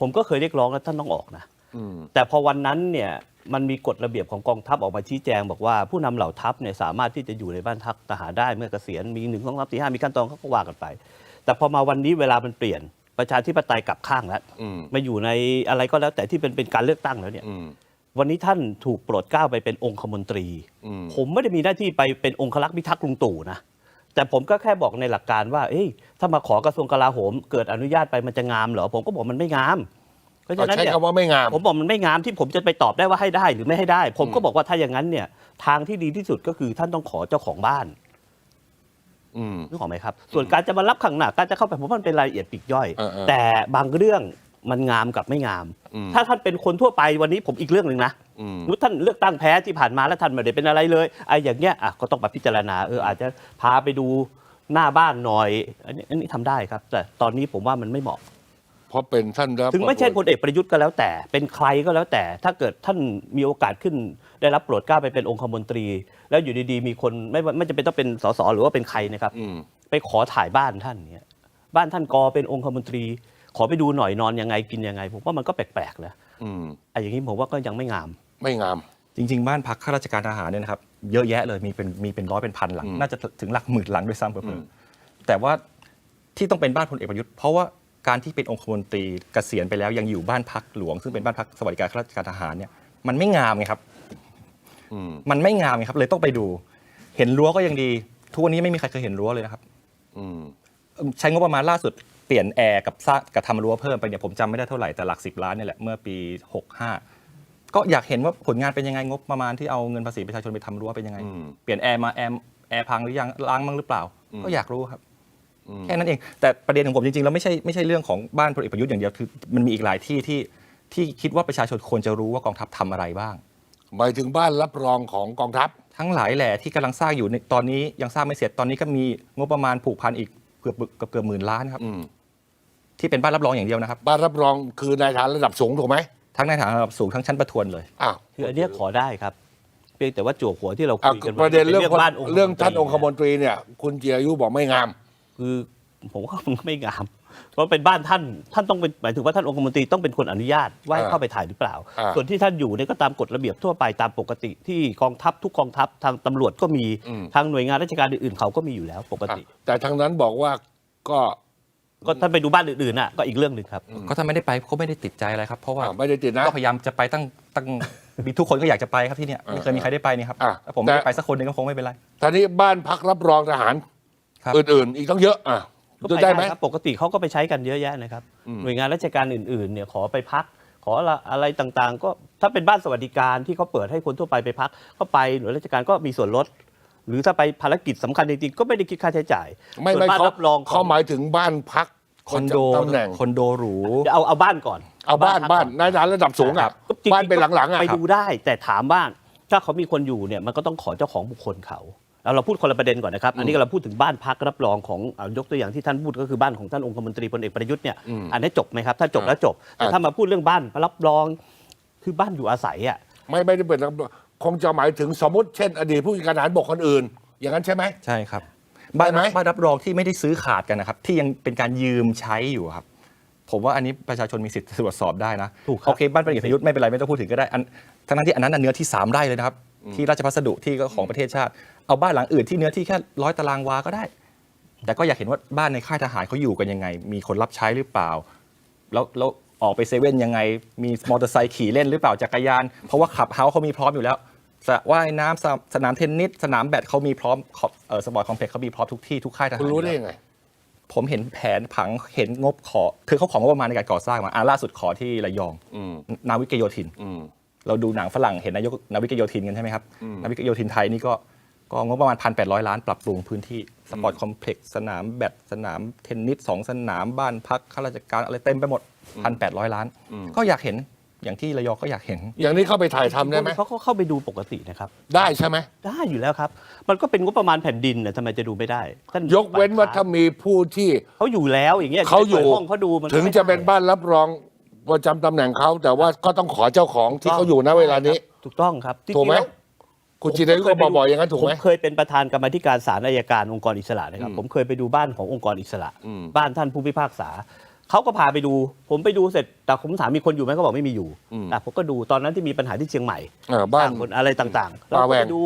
ผมก็เคยเรียกร้องแล้วท่านต้องออกนะอืมแต่พอวันนั้นเนี่ยมันมีกฎระเบียบของกองทัพออกมาชี้แจง บอกว่าผู้นำเหล่าทัพเนี่ยสามารถที่จะอยู่ในบ้านทัพทหารได้เมื่อเกษียณมีหนึ่งสองสามสี่ห้ามีขั้นตอนเขาก็ว่ากันไป แต่พอมาวันนี้เวลามันเปลี่ยนประชาธิปไตยกลับข้างแล้วอืมมาอยู่ในอะไรก็แล้วแต่ที่เป็นเป็นการเลือกตั้งแล้วเนี่ยอืม วันนี้ท่านถูกโปรดเกล้าไปเป็นองคมนตรีอืมผมไม่ได้มีหน้าที่ไปเป็นองครักษ์พิทักษ์ลุงตู่นะแต่ผมก็แค่บอกในหลักการว่า เอ้ย ถ้ามาขอกระทรวงกลาโหม เกิดอนุญาตไปมันจะงามเหรอ ผมก็บอกมันไม่งาม เพราะฉะนั้นใช้เนี่ยคำว่าไม่งาม ผมบอกมันไม่งามที่ผมจะไปตอบได้ว่าให้ได้หรือไม่ให้ได้ ผมก็บอกว่าถ้าอย่างนั้นเนี่ย ทางที่ดีที่สุดก็คือท่านต้องขอเจ้าของบ้านอืมนึกออกไหมครับ ส่วนการจะมารับขังหนักการจะเข้าไปผมว่ามันเป็นรายละเอียดปลีกย่อยเออเออแต่บางเรื่อง มันงามกับไม่งามอืมถ้าท่านเป็นคนทั่วไปวันนี้ผมอีกเรื่องหนึ่งนะอืมสมมุติท่านเลือกตั้งแพ้ที่ผ่านมาแล้วท่านไม่ได้เป็นอะไรเลยไอ้อย่างเงี้ยอะก็ต้องมาพิจารณาเอออาจจะพาไปดูหน้าบ้านหน่อยอันนี้อันนี้ทำได้ครับ แต่ตอนนี้ผมว่ามันไม่เหมาะ เพราะเป็นท่านรับถึงไม่ใช่พลเอกประยุทธ์ก็แล้วแต่ เป็นใครก็แล้วแต่ ถ้าเกิดท่านมีโอกาสขึ้น ได้รับโปรดเกล้าไปเป็นองคมนตรี แล้วอยู่ดีๆ มีคนไม่ว่าไม่จำเป็นต้องเป็นสสหรือว่าเป็นใครนะครับอืมไปขอถ่ายบ้านท่านเนี่ยบ้านท่านกอเป็นองคมนตรี ขอไปดูหน่อยนอนยังไงกินยังไง ผมว่ามันก็แปลกๆนะอืมไอ้อย่างนี้ผมว่าก็ยังไม่งาม ไม่งาม จริง ๆ บ้านพักข้าราชการทหารเนี่ยนะครับเยอะแยะเลยมีเป็นมีเป็นร้อยเป็นพันหลัง อืมน่าจะถึงหลักหมื่นหลังด้วยซ้ำเพิ่อืมมแต่ว่าที่ต้องเป็นบ้านพลเอกประยุทธ์เพราะว่าการที่เป็นองคมนตรีเกษียณไปแล้วยังอยู่บ้านพักหลวง ซึ่งเป็นบ้านพักสวัสดิการข้าราชการทหารเนี่ยมันไม่งามไงครับ อืมมันไม่งามไงครับ เลยต้องไปดู เห็นรั้วก็ยังดี ทุกวันนี้ไม่มีใครเคยเห็นรั้วเลยนะครับอืม ใช้งบประมาณล่าสุด เปลี่ยนแอร์กับสร้างกับทำรั้วเพิ่มไปเนี่ยผมจำไม่ได้เท่าไหร่แต่หลักสิบล้านเนี่ยแหละเมื่อปี 65 ก็อยากเห็นว่าผลงานเป็นยังไงงบประมาณที่เอาเงินภาษีประชาชนไปทำรั้วเป็นยังไง อืม เปลี่ยนแอร์มาแอร์แอร์พังหรือยังล้างมั้งหรือเปล่าอืมก็อยากรู้ครับอืมแค่นั้นเองแต่ประเด็นของผมจริงๆแล้วไม่ใช่ไม่ใช่เรื่องของบ้านพลเอกประยุทธ์อย่างเดียวคือมันมีอีกหลายที่ที่ที่คิดว่าประชาชนควรจะรู้ว่ากองทัพทำอะไรบ้าง หมายถึงบ้านรับรองของกองทัพ ทั้งหลายแหล่ที่กำลังสร้างอยู่ในตอนนี้ยังสร้างไม่เสร็จตอนนี้ก็มีงบประมาณผูกพันอีก เกือบเกือบเกือบหมื่นล้านครับ อืมที่เป็นบ้านรับรองอย่างเดียวนะครับ บ้านรับรองคือนายฐานระดับสูงถูกไหมทั้งในฐานะระดับสูงทั้งชั้นประทวนเลย อ้าว คืออันเนี้ยขอได้ครับ เพียงแต่ว่าจั่วหัวที่เราอะคุยกันประเด็นเรื่องป็บ้านค์เรื่องท่านองคมตรีนตรีเนี่ย คุณจิรายุบอกไม่งาม คือผมว่ามันไม่งาม เพราะเป็นบ้านท่านท่านต้องเป็นหมายถึงว่าท่านองคมนตรีต้องเป็นคนอนุญาตว่าให้อ่าเข้าไปถ่ายหรือเปล่า อ่าส่วนที่ท่านอยู่เนี่ยก็ตามกฎระเบียบทั่วไปตามปกติที่กองทัพทุกกองทัพทางตำรวจก็มีอืม ทางหน่วยงานราชการอื่นๆเขาก็มีอยู่แล้วปกอะติ แต่ทางนั้นบอกว่าก็ก็ท่านไปดูบ้านอื่นๆน่ะก็อีกเรื่องหนึ่งครับ ก็ถ้าไม่ได้ไปเขาไม่ได้ติดใจอะไรครับ เพราะว่าอะไม่ได้ติดนะ ก็พยายามจะไปตั้งตั้งมีทุกคนก็อยากจะไปครับที่เนี่ยไม่เคยมีใครได้ไปนี่ครับอะถ้าผมไม่ได้แต่ไปสักคนหนึ่งก็คงไม่เป็นไรท่านี้บ้านพักรับรองทหาร ครับ อื่นๆ อีกต้องเยอะอะ ก็จะไปได้ได้ไหมครับปกติเขาก็ไปใช้กันเยอะแยะนะครับอืมหน่วยงานราชการอื่นๆเนี่ยขอไปพัก ขออะไรต่างๆ ก็ถ้าเป็นบ้านสวัสดิการที่เขาเปิดให้คนทั่วไปไปพัก ก็ไปหน่วยราชการก็มีส่วนลด หรือถ้าไปภารกิจสำคัญจริงๆก็ไม่ได้คิดค่าใช้จ่ายไม่ส่วนไม่บ้านเขารับรองเขาหมายถึงบ้านพักคอนโดตำแหน่งคอนโดหรูเดี๋ยวเอาเอาบ้านก่อน เอาบ้านพักบ้านก่อนนายฐานระดับสูงอะก็จริงๆบ้านเป็นหลังๆอะไปดูได้แต่ถามว่าถ้าเขามีคนอยู่เนี่ยมันก็ต้องขอเจ้าของบุคคลเขา แล้วเราพูดคนละประเด็นก่อนนะครับ อันนี้เราพูดถึงบ้านพักรับรองของเอายกตัวอย่างที่ท่านพูดก็คือบ้านของท่านองคมนตรีพลเอกประยุทธ์เนี่ยอืมอันนี้จบไหมครับ ถ้าจบแล้วจบแต่อะถ้ามาพูดเรื่องบ้านรับรองคือบ้านอยู่อาศัยอะไม่ไม่ได้เป็นรับคงจะหมายถึงสมมติเช่น อดีตผู้จัดการทหารบกคนอื่น อย่างนั้นใช่ไหมใช่ครับบ้านได้ไหมบ้านรับรองที่ไม่ได้ซื้อขาดกันนะครับ ที่ยังเป็นการยืมใช้อยู่ครับ ผมว่าอันนี้ประชาชนมีสิทธิ์ตรวจสอบได้นะถูกครับโอเคบ้านพลเอกประยุทธ์ไม่เป็นไรไม่ต้องพูดถึงก็ได้อันทั้งนั้นที่อันนั้นนะเนื้อที่สามไร่เลยนะครับที่ราชพัสดุที่ก็ของประเทศชาติ เอาบ้านหลังอื่นที่เนื้อที่แค่ร้อยตารางวาก็ได้ แต่ก็อยากเห็นว่าบ้านในค่ายทหารเขาอยู่กันยังไง มีคนรับใช้หรือเปล่า แล้วแล้วออกไปเซเว่นยังไง มีมอเตอร์ไซค์ขี่เล่นหรือเปล่าจักรยาน เพราะว่าขับเฮาส์เขามีพร้อมอยู่แล้วสระว่ายน้ำสนามสนามเทนนิสสนามแบดเขามีพร้อมขอบเออสปอร์ตคอมเพล็กซ์เขามีพร้อมทุกที่ทุกค่ายทหารคุณรู้อยู่ได้แล้วยังไง ผมเห็นแผนผังเห็นงบขอ คือเขาของงบประมาณในการก่อสร้างมาอ่าล่าสุดขอที่ระยอง อืมนาวิกโยธิน อืม เราดูหนังฝรั่งเห็นนายกนาวิกโยธินกันใช่ไหมครับอืมนาวิกโยธินไทยนี่ก็ ก็งบประมาณพันแปดร้อยล้านปรับปรุงพื้นที่ สปอร์ตคอมเพล็กซ์สนามแบดสนามเทนนิสสองสนามบ้านพักข้าราชการอะไรเต็มไปหมดพันแปดร้อยล้านก็อยากเห็นอย่างที่ระยองก็อยากเห็น อย่างนี้เข้าไปถ่ายทำได้ไหม เขาก็เข้าไปดูปกตินะครับ ได้ใช่ไหม ได้อยู่แล้วครับ มันก็เป็นงบประมาณแผ่นดินเนี่ยทำไมจะดูไม่ได้ท่านยกเว้นว่าถ้ามีผู้ที่ เขาอยู่แล้วอย่างเงี้ยเขาอยู่ไปปิดห้องเขาดูมันก็ถึงไม่จะได้เป็นบ้านรับรองประจำตำแหน่งเขาแต่ว่าก็ต้องขอเจ้าของที่เขาอยู่ณเวลานี้ ถูกต้องครับจริงๆถูกไหมแล้ว คุณจินายก็บอกๆอย่างนั้นถูกไหม ผมเคยเป็นประธานกรรมาธิการศาลอายการองค์กรอิสระนะครับอืมผมเคยไปดูบ้านขององค์กรอิสระ อืม บ้านท่านผู้พิพากษา เขาก็พาไปดู ผมไปดูเสร็จ แต่ผมถามมีคนอยู่ไหมเขาบอกไม่มีอยู่อะผมก็ดูตอนนั้นที่มีปัญหาที่เชียงใหม่ เออบ้านสร้งคนอะไรต่างๆเราป่าแหวก็งไปดู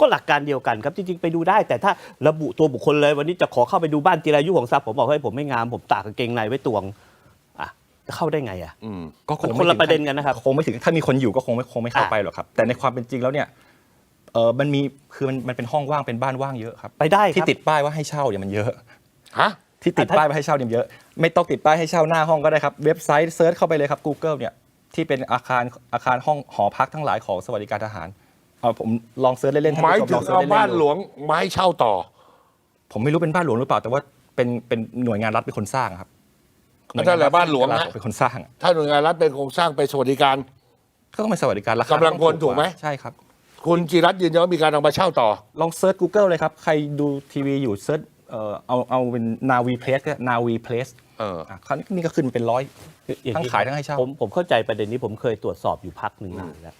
ก็หลักการเดียวกันครับจริงๆไปดูได้ แต่ถ้าระบุตัวบุคคลเลย วันนี้จะขอเข้าไปดูบ้านจิรายุของทรัพย์ผมบอกให้ยผมไม่งามผมตากกางเกงในไว้ตวงอะจะเข้าได้ไงอะอืมก็คงมันไม่คนละถึงประเด็นกันนะครับ คงไม่ถึงถ้ามีคนอยู่ก็คงไม่คงไม่เข้าอะไปหรอกครับ แต่ในความเป็นจริงแล้วเนี่ย เออมันมีคือมันมันเป็นห้องว่างเป็นบ้านว่างเยอะครับไปได้คที่รับติดป้ายว่าให้เช่าเนี่ยมันเยอะ ฮะ ที่ติดอะถ้า ป้ายไว้ให้เช่าเนี่ยเยอะ ไม่ต้องติดป้ายให้เช่าหน้าห้องก็ได้ครับ เว็บไซต์เซิร์ชเข้าไปเลยครับ Google เนี่ยที่เป็นอาคารอาคารห้องหอพักทั้งหลายของสวัสดิการทหารเอาผมลองเซิร์ชเล่นๆท่านหมายผู้ชมถึลองงเซิร์ชเอาเล่นๆบ้านดูหลวงมาให้เช่าต่อ ผมไม่รู้เป็นบ้านหลวงหรือเปล่า แต่ว่าเป็นเป็นหน่วยงานรัฐเป็นคนสร้างครับนั่นแหละบ้านหลวงนะ เป็นคนสร้างอะถ้าหน่วยงานรัฐเป็นโครงสร้างไปสวัสดิการ ก็ต้องเป็นสวัสดิการราคากำลังพลถูกไหม ใช่ครับ คุณจิรัตน์ยืนยันว่ามีการเอามาเช่าต่อ ลองเซิร์ช Google เลยครับ ใครดูทีวีอยู่เซิร์ชเอ่อเอาเอาเป็นนาวีเพลสก็นาวีเพลสเอออะคราวนี้นี่ก็ขึ้นเป็นร้อย อย่ทั้งนี้ขายทั้งให้เช่า ผมผมเข้าใจประเด็นนี้ผมเคยตรวจสอบอยู่พักหนึ่งนานแล้ว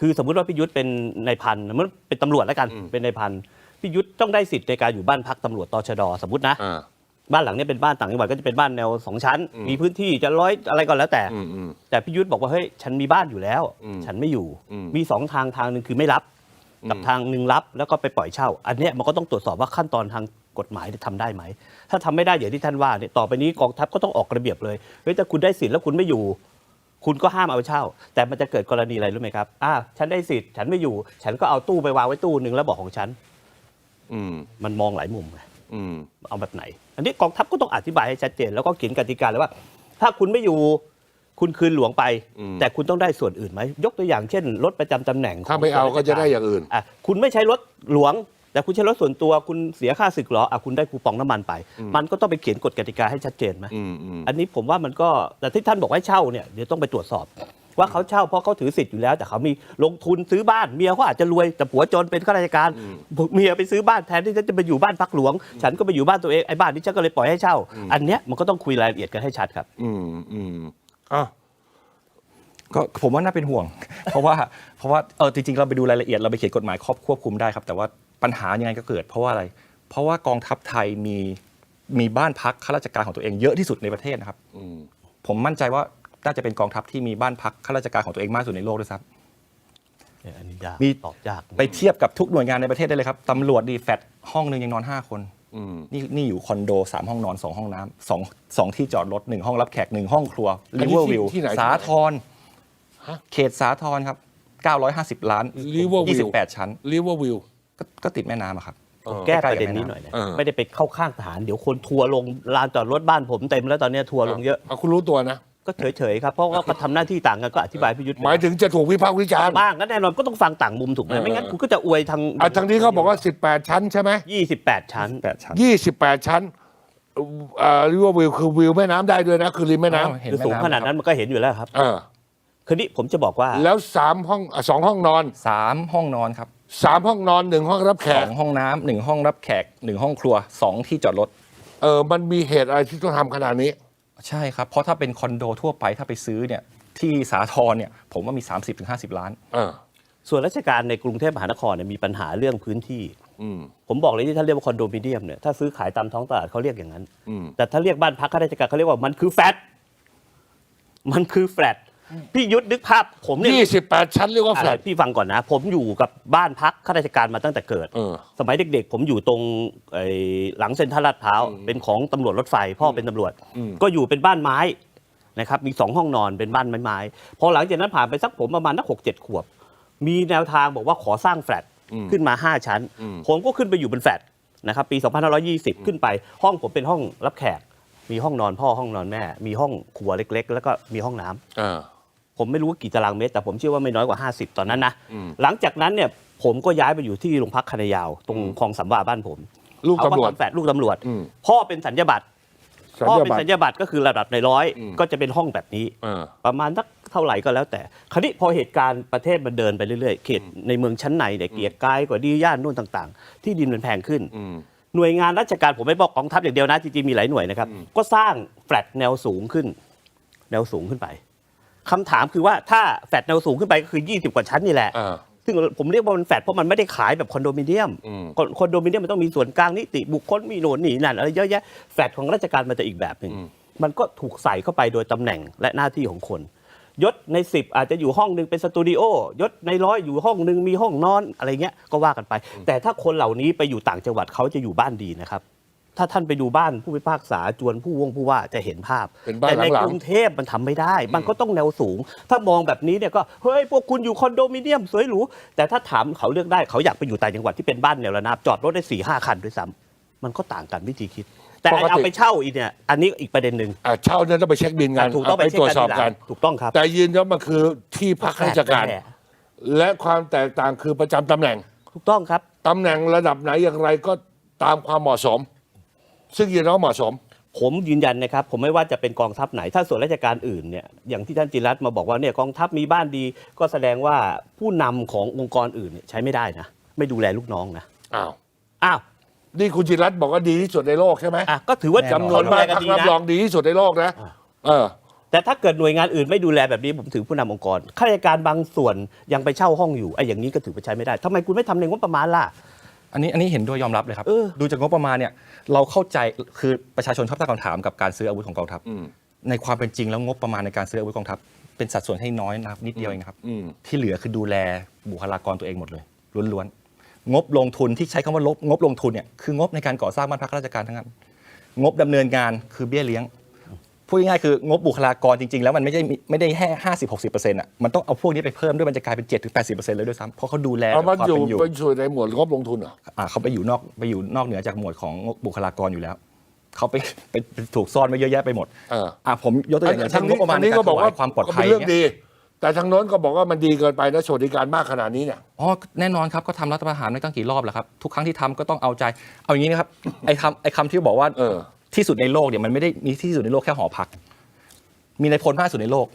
คือสมมุติว่าพี่ยุทธเป็นนายพันมันเป็นตำรวจแล้วกันอืมเป็นนายพันพี่ยุทธต้องได้สิทธิ์ในการอยู่บ้านพักตำรวจตชดสมมตินะ อ่า บ้านหลังเนี้เป็นบ้านต่างจังหวัดก็จะเป็นบ้านแนวสองชั้น อืม มีพื้นที่จะร้อยอะไรก็แล้วแต่ อืมอืม แต่พี่ยุทธบอกว่าเฮ้ยฉันมีบ้านอยู่แล้ว อืมฉันไม่อยู่ อืม มีสองทางทางหนึ่งคือไม่รับ กับอืมทางหนึ่งรับแล้วก็ไปปล่อยเช่า อันเนี้ยมันก็ต้องตรวจสอบว่าขั้นตอนทางกฎหมายเนี่ยทำได้ไหม ถ้าทำไม่ได้อย่างที่ท่านว่าเนี่ยต่อไปนี้กองทัพก็ต้องออกระเบียบเลยเฮ้ยถ้าคุณได้สิทธิ์แล้วคุณไม่อยู่ คุณก็ห้ามเอาเช่า แต่มันจะเกิดกรณีอะไรรู้ไหมครับอ่าฉันได้สิทธิ์ฉันไม่อยู่ ฉันก็เอาตู้ไปวางไว้ตู้หนึ่งแล้วบอกของฉัน อืม มันมองหลายมุมไงอืม เอาแบบไหน อันนี้กองทัพก็ต้องอธิบายให้ชัดเจน แล้วก็เขียนกติกาเลยว่า ถ้าคุณไม่อยู่คุณคืนหลวงไปอืมแต่คุณต้องได้ส่วนอื่นไหมยกตัวอย่างเช่นรถประจำตำแหน่งถ้าไม่เอาขงก็จะได้อย่างอื่นอะคุณไม่ใช้รถหลวง แต่คุณใช้รถส่วนตัวคุณเสียค่าศึกเหรออะคุณได้คูปองน้ำมันไปอืมมันก็ต้องไปเขียนกฎกติกาให้ชัดเจนไหมอืมอืมอันนี้ผมว่ามันก็แต่ที่ท่านบอกให้เช่าเนี่ยเดี๋ยวต้องไปตรวจสอบ ว่าเขาเช่าเพราะเขาถือสิทธิ์อยู่แล้ว แต่เขามีลงทุนซื้อบ้านเมียเขาอาจจะรวยแต่ผัวจนเป็นข้าราชการเมียไปซื้อบ้านแทนที่จะไปอยู่บ้านพักหลวง ฉันก็ไปอยู่บ้านตัวเองไอ้บ้านนี้ฉันก็เลยปล่อยให้เช่า อันเนี้ยมันก็ต้องคุยรายละเอียดกันให้ชัดครับ อืมอืมอ้าวก็ผมว่าน่าเป็นห่วง เพราะว่าเพราะว่าเออจริงๆเราไปดูรายละเอียดเราไปเขียนกฎหมายครอบควบคุมได้ครับ แต่ว่าปัญหายังไงก็เกิด เพราะว่าอะไร เพราะว่ากองทัพไทยมีมีบ้านพักข้าราชการของตัวเองเยอะที่สุดในประเทศนะครับอืมผมมั่นใจว่า น่าจะเป็นกองทัพที่มีบ้านพักข้าราชการของตัวเองมากที่สุดในโลกด้วยซ้เนี่ยอันนี้ยากมี ตอบยากำไปเทียบกับทุกหน่วยงานในประเทศได้เลยครับตำรวจดีแฟดห้องหนึ่งยังนอนห้าคนอืมนี่นี่อยู่คอนโดสามห้องนอนสองห้องน้ำสองสองที่จอดรถหนึ่งห้องรับแขกหนึ่งห้องครัวอันรินี้เวอร์ที่วิวที่ไหนสาทรฮะเขตสาทรครับ 950 ล้าน Riverview 28 ชั้นริเวอร์วิวก็ก็ติดแม่น้ำอะครับเออแก้ประเด็นนี้หน่อยนะเออ ไม่ได้ไปเข้าข้างทหารเดี๋ยวคนทัวร์ลงลานจอดรถบ้านผมเต็มแล้วตอนเนี้ยทัวร์ลงเยอะาคุณรู้ตัวนะ ก็เฉยๆครับเพราะว่าก็ทำหน้าที่ต่างกันก็อธิบายพี่ยุทธหมายถึงจะถูกวิพากษ์วิจารณ์บ้างก็แน่นอนก็ต้องฟังต่างมุมถูกไหมเออไม่งั้นคุณก็จะอวยทางอะทางนี้เขาบอกว่า 18 ชั้นใช่ไหม28 ชั้น8ชั้น28 ชั้นอ่าริเวอร์วิวคือวิวแม่น้ำได้ด้วยนะ คือริมแม่น้เห็นคือแม่สูงน้ำขนาดนั้นมันก็เห็นอยู่แล้วครับำเออคืนนี้ผมจะบอกว่าแล้วสามห้องอะสองห้องนอนสามห้องนอนครับสามห้องนอนหนึ่งห้องรับแขสกองห้องน้ำหนึ่งห้องรับแขกหนึ่งห้องครัวสองที่จอดรถ เออ มันมีเหตุอะไรที่ต้องทำขนาดนี้ ใช่ครับ เพราะถ้าเป็นคอนโดทั่วไปถ้าไปซื้อเนี่ยที่สาทรเนี่ยผมว่ามี 30-50 ล้าน เออ ส่วนราชการในกรุงเทพมหานครเนี่ยมีปัญหาเรื่องพื้นที่ อืม ผมบอกเลยที่ท่านเรียกว่าคอนโดมิเนียมเนี่ยถ้าซื้อขายตามท้องตลาดเขาเรียกอย่างนั้น อืม แต่ถ้าเรียกบ้านพักข้าราชการเขาเรียกว่ามันคือแฟลตมันคือแฟลต พี่ยุทธนึกภาพผมเนี่ยยี่สิบแปดชั้นเรียกว่าแฟลอะตพี่ฟังก่อนนะ ผมอยู่กับบ้านพักข้าราชการมาตั้งแต่เกิด เออสมัยเด็กๆ ผมอยู่ตรงไอ้หลังเซ็นทรัลลาดพร้าวอืมเป็นของตำรวจรถไฟ พ่อเป็นตำรวจอืมก็อยู่เป็นบ้านไม้นะครับ มีสองห้องนอนเป็นบ้านไม้ๆพอหลังจากนั้นผ่านไปสักผมประมาณนักหกเจ็ดขวบ มีแนวทางบอกว่าขอสร้างแฟลตอืมขึ้นมา 5 ชั้นอืมผมก็ขึ้นไปอยู่บนแฟลตนะครับปี 2520 ขึ้นไปห้องผมเป็นห้องรับแขก มีห้องนอนพ่อห้องนอนแม่ มีห้องครัวเล็ก ๆ แล้วก็มีห้องน้ำ เออ ผมไม่รู้ว่ากี่ตารางเมตร แต่ผมเชื่อว่าไม่น้อยกว่า 50 ตอนนั้นนะอืมหลังจากนั้นเนี่ยผมก็ย้ายไปอยู่ที่โรงพักคณะยาว ตรงอืมคลองสำวาบ้านผมลูกตำรวจเขาก็ทำแฝดลูกตำรวจอืมพ่อเป็นสัญญาบัตรสัญพ่อญาเป็นบัตรสัญญาบัตรก็คือระดับในร้อยอืมก็จะเป็นห้องแบบนี้เออประมาณสักเท่าไหร่ก็แล้วแต่ คราวนี้พอเหตุการณ์ประเทศมันเดินไปเรื่อยๆ เขตในเมืองชั้นในเนี่ยเกียร์กายกว่าดีย่านนู่นต่าง ๆ ที่ดินมันแพงขึ้นอืมหน่วยงานราชการผมไม่บอกกองทัพอย่างเดียวนะจริงๆมีหลายหน่วยนะครับอืมก็สร้างแฟลตแนวสูงขึ้น แนวสูงขึ้นไป คำถามคือว่าถ้าแฟลตแนวสูงขึ้นไปก็คือ 20 กว่าชั้นนี่แหละ อ่า ซึ่งผมเรียกว่ามันแฟลตเพราะมันไม่ได้ขายแบบคอนโดมิเนียมอืม คอนคอนโดมิเนียมมันต้องมีส่วนกลางนิติบุคคลมีโน่นนี่นั่นอะไรเยอะแยะแฟลตของราชการมันจะอีกแบบหนึ่งอืมมันก็ถูกใส่เข้าไปโดยตำแหน่งและหน้าที่ของคน ยศใน 10 อาจจะอยู่ห้องหนึ่งเป็นสตูดิโอยศในร้อยอยู่ห้องหนึ่งมีห้องนอนอะไรเงี้ยก็ว่ากันไป แต่ถ้าคนเหล่านี้ไปอยู่ต่างจังหวัดเขาจะอยู่บ้านดีนะครับ ถ้าท่านไปดูบ้านผู้พิพากษาจวนผู้วงผู้ว่าจะเห็นภาพ เป็นบ้านแต่ในหลังๆ กรุงเทพมันทำไม่ได้ มันก็ต้องแนวสูง ถ้ามองแบบนี้เนี่ยก็เฮ้ยพวกคุณอยู่คอนโดมิเนียมสวยหรูแต่ถ้าถามเขาเลือกได้เขาอยากไปอยู่ต่างจังหวัดที่เป็นบ้านแนวระนาบจอดรถได้สี่ห้าคันด้วยซ้ำมันก็ต่างกันวิธีคิด แต่ไอ้เอาไปเช่าอีกเนี่ยอันนี้อีกประเด็นหนึ่งอ่าเช่านั้นต้องไปเช็คบินกันถูกต้องเาไปเช็คตรวจสอบกันทีหลังถูกต้องครับ แต่ยืนยันมันคือที่พักข้าราชการแท้และความแตกต่างคือประจำตำแหน่งถูกต้องครับ ตำแหน่งระดับไหนอย่างไรก็ตามความเหมาะสม ซึ่งยืนยันว่าเหมาะสม ผมยืนยันนะครับผมไม่ว่าจะเป็นกองทัพไหน ถ้าส่วนราชการอื่นเนี่ยอย่างที่ท่านจิรัตน์มาบอกว่าเนี่ยกองทัพมีบ้านดี ก็แสดงว่าผู้นำขององค์กรอื่นเนี่ยใช้ไม่ได้นะ ไม่ดูแลลูกน้องนะอ้าว อ้าวนี่คุณจิรัตน์บอกว่าดีที่สุดในโลกใช่ไหมอะก็ถือว่าจำนวนเขบ้านดูแลกัพักดีรับนะ รองดีที่สุดในโลกนะอ่าเออ แต่ถ้าเกิดหน่วยงานอื่นไม่ดูแลแบบนี้ผมถือผู้นำองค์กรข้าราชการบางส่วนยังไปเช่าห้องอยู่ไอ้อย่างนี้ก็ถือว่าใช้ไม่ได้ทำไมคุณไม่ทำในงบประมาณล่ะ อันนี้อันนี้เห็นด้วยยอมรับเลยครับ เออ ดูจากงบประมาณเนี่ยเราเข้าใจคือประชาชนชอบตั้งคำถามกับการซื้ออาวุธของกองทัพ อืม ในความเป็นจริงแล้วงบประมาณในการซื้ออาวุธกองทัพ เป็นสัดส่วนให้น้อยนะครับนิดเดียวเองนะครับ อืม ที่เหลือคือดูแลบุคลากรตัวเองหมดเลยล้วนๆงบลงทุนที่ใช้คำว่าลบงบลงทุนเนี่ยคืองบในการก่อสร้างบ้านพักข้าราชการทั้งนั้น งบดำเนินงานคือเบี้ยเลี้ยง พูดง่ายๆคืองบบุคลากรจริงๆ แล้วมันไม่ได้มีไม่ได้แค่ห้าสิบหกสิบเปอร์เซ็นต์อะมันต้องเอาพวกนี้ไปเพิ่มด้วยมันจะกลายเป็นเจ็ดถึงแปดสิบเปอร์เซ็นต์เลยด้วยซ้ำเพราะเขาดูแลเอามันความอยู่เป็นอยู่เป็นส่วนในหมวดงบลงทุนเหรออ่าเขาไปอยู่นอกไปอยู่นอกเหนือจากหมวดของบุคลากรอยู่แล้วเขาไปไปไปถูกซ่อนไว้เยอะแยะไปหมดเอออ่าผมยกตัวอย่างอย่างเช่นงบประมาณอันในนี้การก็บอกถวาว่ายความปลอดภัยก็เป็นเรื่องเนี่ย ดี แต่ทางโน้นก็บอกว่ามันดีเกินไปนะสวัสดิการมากขนาดนี้เนี่ย อ๋อแน่นอนครับก็ทำรัฐประหารไม่ตั้งกี่รอบแล้วครับ ทุกครั้งที่ทำก็ต้องเอาใจ เอาอย่างนี้นะครับ ไอ้คำไอ้คำที่บอกว่าเออ ที่สุดในโลกเนี่ยมันไม่ได้มีที่สุดในโลกแค่หอพัก มีในพลมากที่สุดในโลก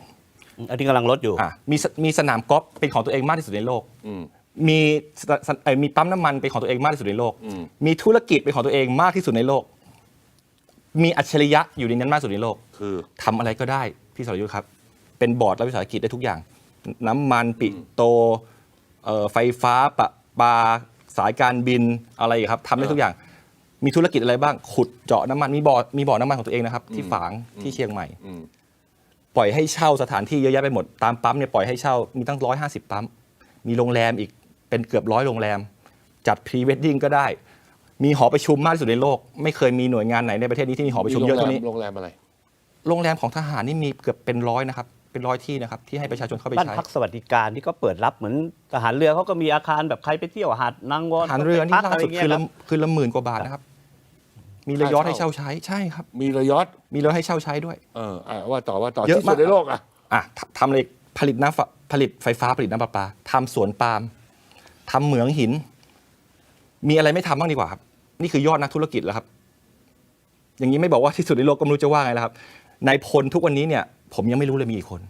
อันนี้กำลังลดอยู่อะมีสมีสนามกอล์ฟเป็นของตัวเองมากที่สุดในโลกอืมมีสสเอ่อมีปั๊มน้ำมันเป็นของตัวเองมากที่สุดในโลกอืมมีธุรกิจเป็นของตัวเองมากที่สุดในโลก มีอัจฉริยะอยู่ในนั้นมากที่สุดในโลก คือทำอะไรก็ได้พี่สรยุทธ์ครับ เป็นบอร์ดรัฐวิสาหกิจได้ทุกอย่าง น้ำมันปิโตรเอ่อไฟฟ้าปะปาสายการบินอะไรอีกครับทำได้ทุกอย่าง มีธุรกิจอะไรบ้าง ขุดเจาะน้ำมันมีบ่อมีบ่อน้ำมันของตัวเองนะครับ ที่ฝางที่เชียงใหม่ อืม ปล่อยให้เช่าสถานที่เยอะแยะไปหมดตามปั๊มเนี่ยปล่อยให้เช่ามีตั้งร้อยห้าสิบปั๊ม มีโรงแรมอีกเป็นเกือบร้อยโรงแรม จัดพรีเวดดิ้งก็ได้ มีหอประชุมมากที่สุดในโลก ไม่เคยมีหน่วยงานไหนในประเทศนี้ที่มีหอประชุมเยอะเท่านี้ โรงแรมอะไร โรงแรมของทหารนี่มีเกือบเป็นร้อยนะครับ เป็นร้อยที่นะครับที่ให้ประชาชนเข้าไปบ้านใช้พักสวัสดิการที่ก็เปิดรับเหมือนทหารเรือเขาก็มีอาคารแบบใครไปเที่ยวหาดนางวอนทหารเรือนี่พักล่าอะไรสุดเงี้ยคือคละรับคือละหมื่นกว่าบาทนะครับ มีเรือยอชต์ค่าให้เช่าเช่าใช้ใช่ครับ มีระยศมีเรือให้เช่าใช้ด้วย เอออะว่าต่อว่าต่อเยอะที่สุดมาก ในโลกอะอะทำทำเลยผลิตน้ำฝผลิตไฟฟ้าผลิตน้ำประปาทำสวนปาล์มทำเหมืองหิน มีอะไรไม่ทำบ้างดีกว่าครับ นี่คือยอดนักธุรกิจแล้วครับ อย่างนี้ไม่บอกว่าที่สุดในโลกก็ไม่รู้จะว่าไงแล้วครับนายพลทุกวันนี้เนี่ย ผมยังไม่รู้เลยมีกี่คน